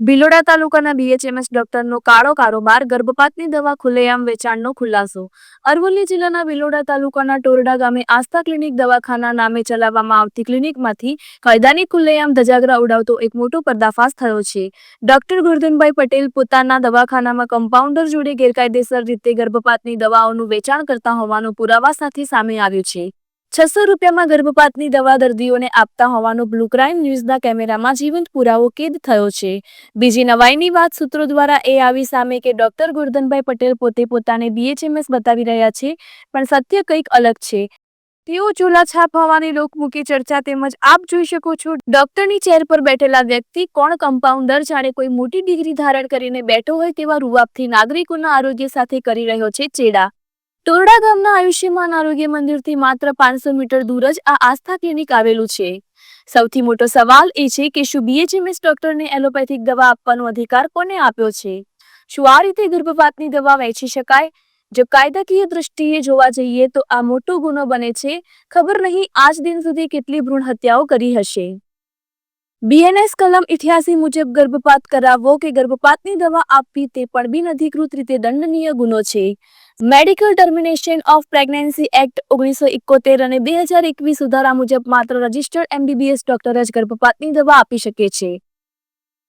ભિલોડા તાલુકાના બીએચએમએસ ડોક્ટરનો કાળો કારોબાર, ગર્ભપાતની દવા, ખુલ્લેઆમ વેચાણનો ખુલાસો. અરવલ્લી જિલ્લાના ભિલોડા તાલુકાના ટોરડા ગામે આસ્થા ક્લિનિક દવાખાના નામે ચલાવવામાં આવતી ક્લિનિકમાંથી કાયદાની ખુલ્લેઆમ ધજાગરા ઉડાવતો એક મોટો પર્દાફાશ થયો છે. ડોક્ટર ગુરધનભાઈ પટેલ પોતાના દવાખાનામાં કમ્પાઉન્ડર જોડે ગેરકાયદેસર રીતે ગર્ભપાતની દવાઓનું વેચાણ કરતા હોવાનો પુરાવા સાથે સામે આવ્યું છે. છસો રૂપિયામાં ગર્ભપાતની દવા દર્દીઓને આપતા હોવાનો બ્લુ ક્રાઇમ ન્યૂઝના કેમેરામાં જીવંત પુરાવો કેદ થયો છે. બીજી નવાઈની વાત સૂત્રો દ્વારા એ આવી સામે કે ડોક્ટર ગોરધનભાઈ પટેલ પોતે પોતાને બીએચએમએસ બતાવી રહ્યા છે, પણ સત્ય કંઈક અલગ છે. તેઓ ચૂલા છાપ હોવાની લોકમુખી ચર્ચા તેમજ આપ જોઈ શકો છો, ડોક્ટરની ચેર પર બેઠેલા વ્યક્તિ કોણ કમ્પાઉન્ડર જાણે કોઈ મોટી ડિગ્રી ધારણ કરીને બેઠો હોય તેવા રૂવાબથી નાગરિકોના આરોગ્ય સાથે કરી રહ્યો છે ચેડા. તોરડા ગામના આયુષ્યમાન આરોગ્ય મંદિરથી માત્ર પાંચસો મીટર દૂર જ આ આસ્થા ક્લિનિક આવેલું છે. સૌથી મોટો સવાલ એ છે કે શું બીએચએમએસ ડોક્ટરને એલોપેથિક દવા આપવાનો અધિકાર કોને આપ્યો છે? શું આ રીતે ગર્ભપાતની દવા વહેંચી શકાય? જો કાયદાકીય દ્રષ્ટિએ જોવા જઈએ તો આ મોટો ગુનો બને છે. ખબર નહીં આજ દિન સુધી કેટલી ભ્રૂણ હત્યાઓ કરી હશે. બીએનએસ કલમ ઇઠ્યાસી મુજબ ગર્ભપાત કરાવવો કે ગર્ભપાતની દવા આપવી તે પણ બિનઅધિકૃત રીતે દંડનીય ગુનો છે. Medical termination of pregnancy act ઓગણીસો ઇકોતેર અને બે હજાર એકવીસ સુધારા મુજબ માત્ર રજિસ્ટર્ડ એમબીબીએસ ડોક્ટર જ ગર્ભપાતની દવા આપી શકે છે.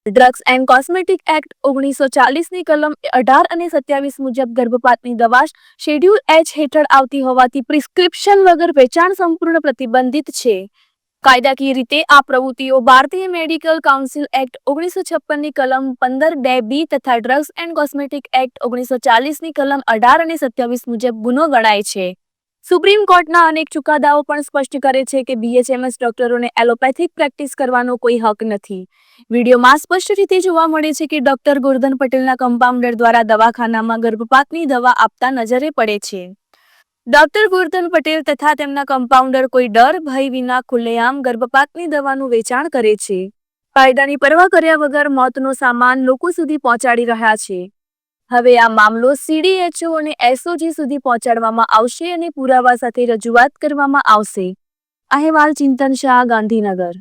ડ્રગ્સ એન્ડ કોસ્મેટિક એક્ટ ઓગણીસો ચાલીસની કલમ અઢાર અને સત્યાવીસ મુજબ ગર્ભપાતની દવા શેડ્યુલ એચ હેઠળ આવતી હોવાથી પ્રિસ્ક્રિપ્શન વગર વેચાણ સંપૂર્ણ પ્રતિબંધિત છે. કાયદાકીય રીતે આ પ્રવૃત્તિઓ ભારતીય મેડિકલ કાઉન્સિલ એક્ટ ઓગણીસો છપ્પનની કલમ પંદર બે બી તથા ડ્રગ્સ એન્ડ કોસ્મેટિક એક્ટ ઓગણીસો ચાલીસની કલમ અઢાર અને સત્યાવીસ મુજબ ગુનો ગણાય છે. સુપ્રીમ કોર્ટના અનેક ચુકાદાઓ પણ સ્પષ્ટ કરે છે કે બીએચએમએસ ડોક્ટરોને એલોપેથિક પ્રેક્ટિસ કરવાનો કોઈ હક નથી. વિડીયોમાં સ્પષ્ટ રીતે જોવા મળે છે કે ડોક્ટર ગોરધન પટેલના કમ્પાઉન્ડર દ્વારા દવાખાનામાં ગર્ભપાતની દવા આપતા નજરે પડે છે. ડોક્ટર ગોરધન પટેલ તથા તેમના કમ્પાઉન્ડર કોઈ ડર, ભય વિના ખુલ્લેઆમ ગર્ભપાતની દવાનું વેચાણ કરે છે. કાયદાની પરવા કર્યા વગર મોતનો સામાન લોકો સુધી પહોંચાડી રહ્યા છે. હવે આ મામલો સીડીએચઓ અને એસઓજી સુધી પહોંચાડવામાં આવશે અને પુરાવા સાથે રજૂઆત કરવામાં આવશે. અહેવાલ ચિંતન શાહ, ગાંધીનગર.